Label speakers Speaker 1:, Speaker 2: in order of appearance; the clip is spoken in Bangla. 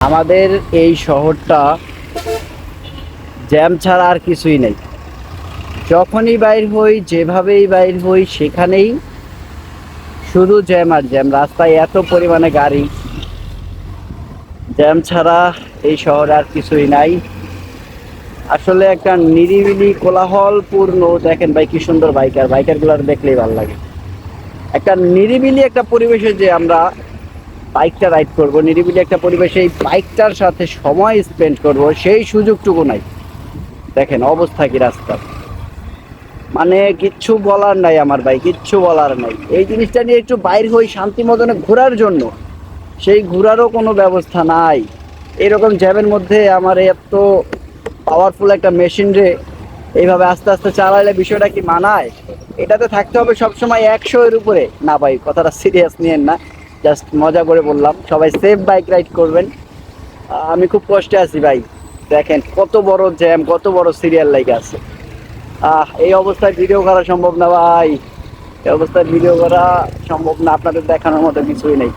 Speaker 1: আমাদের এই শহরটা জ্যাম ছাড়া আর কিছুই নেই। যখনই বাইর হই, যেভাবেই বাইর হই, সেখানেই শুধু জ্যাম আর জ্যাম। রাস্তায় এত পরিমাণে গাড়ি। জ্যাম ছাড়া এই শহরে আর কিছুই নাই। আসলে একটা নিরিবিলি, কোলাহলপূর্ণ, দেখেন ভাই কি সুন্দর বাইকার। বাইকারগুলো দেখলেই ভালো লাগে। একটা নিরিবিলি একটা পরিবেশে যে আমরা বাইকটা রাইড করব। নিরিবিলি একটা পরিবেশে এই বাইকটার সাথে সময় স্পেন্ড করব, সেই সুযোগটুকু নাই। দেখেন অবস্থা কি রাস্তা মানে কিচ্ছু বলার নাই আমার ভাই, কিচ্ছু বলার নাই। এই জিনিসটা নিয়ে একটু বাইর হই শান্তি মতনে ঘোরার জন্য। সেই ঘোরারও কোনো ব্যবস্থা নাই। এরকম জ্যামের মধ্যে আমার এত পাওয়ারফুল একটা মেশিন রে এইভাবে আস্তে আস্তে চালাইলে বিষয়টা কি মানায়? এটাতে থাকতে হবে সবসময় একশো এর উপরে। না ভাই, কথাটা সিরিয়াস নিয়েন না। জাস্ট মজা করে বললাম। সবাই সেফ বাইক রাইড করবেন। আমি খুব কষ্টে আছি ভাই। দেখেন, কত বড় জ্যাম কত বড় সিরিয়াল লাইক আছে। আহ, এই অবস্থায় ভিডিও করা সম্ভব না ভাই। এই অবস্থায় ভিডিও করা সম্ভব না। আপনাদের দেখানোর মতো কিছুই নেই।